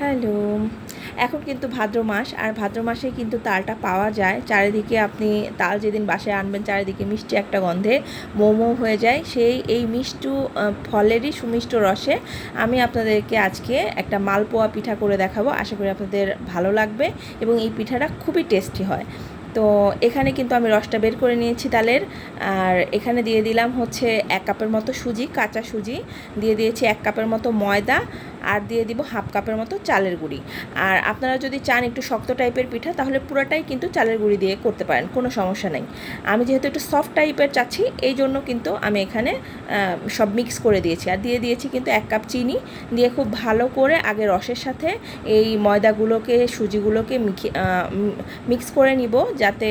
Hello. এখন কিন্তু ভাদ্র মাস আর ভাদ্র মাসে কিন্তু তালটা পাওয়া যায়। চারিদিকে আপনি তাল যেদিন বাসায় আনবেন চারিদিকে মিষ্টি একটা গন্ধে মোমো হয়ে যায়। সেই এই মিষ্টু ফলেরই সুমিষ্ট রসে আমি আপনাদেরকে আজকে একটা মালপোয়া পিঠা করে দেখাবো। আশা করি আপনাদের ভালো লাগবে এবং এই পিঠাটা খুবই টেস্টি হয়। তো এখানে কিন্তু আমি রসটা বের করে নিয়েছি তালের। আর এখানে দিয়ে দিলাম হচ্ছে এক কাপের মতো সুজি, কাঁচা সুজি। দিয়ে দিয়েছি এক কাপের মতো ময়দা আর দিয়ে দিব হাফ কাপের মতো চালের গুঁড়ি। আর আপনারা যদি চান একটু শক্ত টাইপের পিঠা, তাহলে পুরোটাই কিন্তু চালের গুঁড়ি দিয়ে করতে পারেন, কোনো সমস্যা নেই। আমি যেহেতু একটু সফট টাইপের চাচ্ছি, এই জন্য কিন্তু আমি এখানে সব মিক্স করে দিয়েছি। আর দিয়ে দিয়েছি কিন্তু এক কাপ চিনি। দিয়ে খুব ভালো করে আগে রসের সাথে এই ময়দাগুলোকে, সুজিগুলোকে মিক্স করে নিব যাতে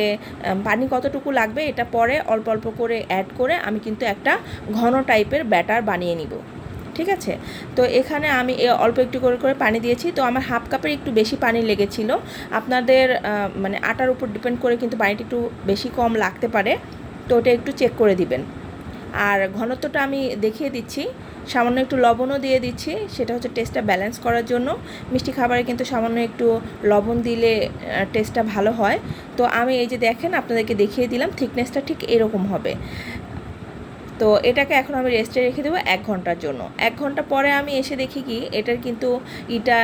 পানি কতটুকু লাগবে এটা পরে অল্প অল্প করে অ্যাড করে আমি কিন্তু একটা ঘন টাইপের ব্যাটার বানিয়ে নিব। ঠিক আছে? তো এখানে আমি অল্প একটু করে করে পানি দিয়েছি। তো আমার হাফ কাপের একটু বেশি পানি লেগেছিল। আপনাদের মানে আটার উপর ডিপেন্ড করে কিন্তু পানিটা একটু বেশি কম লাগতে পারে। তো ওটা একটু চেক করে দিবেন। আর ঘনত্বটা আমি দেখিয়ে দিচ্ছি। সামান্য একটু লবণও দিয়ে দিচ্ছি। সেটা হচ্ছে টেস্টটা ব্যালেন্স করার জন্য। মিষ্টি খাবারে কিন্তু সামান্য একটু লবণ দিলে টেস্টটা ভালো হয়। তো আমি এই যে দেখেন, আপনাদেরকে দেখিয়ে দিলাম থিকনেসটা ঠিক এরকম হবে। তো এটাকে এখন আমি রেস্টে রেখে দেবো এক ঘণ্টার জন্য। এক ঘণ্টা পরে আমি এসে দেখি কি, এটার কিন্তু ইটা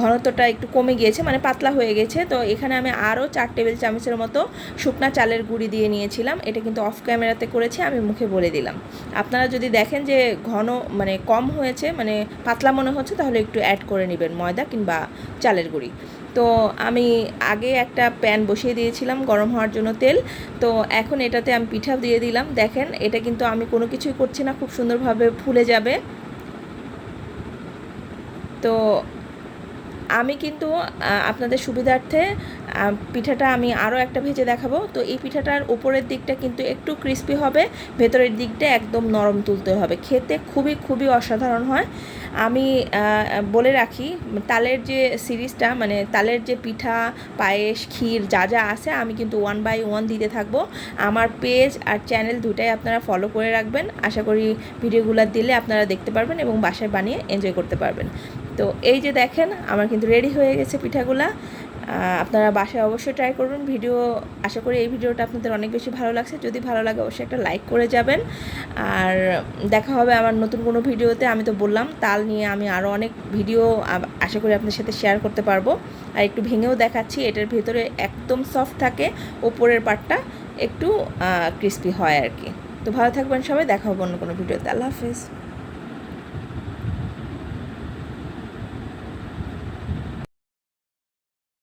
ঘনত্বটা একটু কমে গিয়েছে মানে পাতলা হয়ে গেছে। তো এখানে আমি আরও চার টেবিল চামচের মতো শুকনা চালের গুঁড়ি দিয়ে নিয়েছিলাম। এটা কিন্তু অফ ক্যামেরাতে করেছি, আমি মুখে বলে দিলাম। আপনারা যদি দেখেন যে ঘন মানে কম হয়েছে মানে পাতলা মনে হচ্ছে, তাহলে একটু অ্যাড করে নেবেন ময়দা কিংবা চালের গুঁড়ি। তো আমি আগে একটা প্যান বসিয়ে দিয়েছিলাম গরম হওয়ার জন্য তেল। তো এখন এটাতে আমি পিঠা দিয়ে দিলাম। দেখেন, এটা কিন্তু আমি কোনো কিছুই করছি না, খুব সুন্দরভাবে ফুলে যাবে। তো আমি কিন্তু আপনাদের সুবিধার্থে পিঠাটা আমি আরও একটা ভেজে দেখাবো। তো এই পিঠাটার উপরের দিকটা কিন্তু একটু ক্রিস্পি হবে, ভেতরের দিকটা একদম নরম তুলতে হবে। খেতে খুবই খুবই অসাধারণ হয়। আমি বলে রাখি, তালের যে সিরিজটা মানে তালের যে পিঠা, পায়েস, ক্ষীর যা যা আছে, আমি কিন্তু ওয়ান বাই ওয়ান দিতে থাকব। আমার পেজ আর চ্যানেল দুটাই আপনারা ফলো করে রাখবেন। আশা করি ভিডিওগুলো দিলে আপনারা দেখতে পারবেন এবং বাসায় বানিয়ে এনজয় করতে পারবেন। তো এই যে দেখেন, আমার কিন্তু রেডি হয়ে গেছে পিঠাগুলা। আপনারা বাসায় অবশ্যই ট্রাই করবেন ভিডিও, আশা করি এই ভিডিওটা আপনাদের অনেক বেশি ভালো লাগছে। যদি ভালো লাগে, অবশ্যই একটা লাইক করে যাবেন। আর দেখা হবে আমার নতুন কোনো ভিডিওতে। আমি তো বললাম, তাল নিয়ে আমি আরও অনেক ভিডিও আশা করি আপনার সাথে শেয়ার করতে পারব। আর একটু ভেঙেও দেখাচ্ছি, এটার ভেতরে একদম সফট থাকে, ওপরের পার্টটা একটু ক্রিস্পি হয় আর কি। তো ভালো থাকবেন সবাই, দেখা হবে অন্য কোনো ভিডিওতে। আল্লাহ হাফেজ।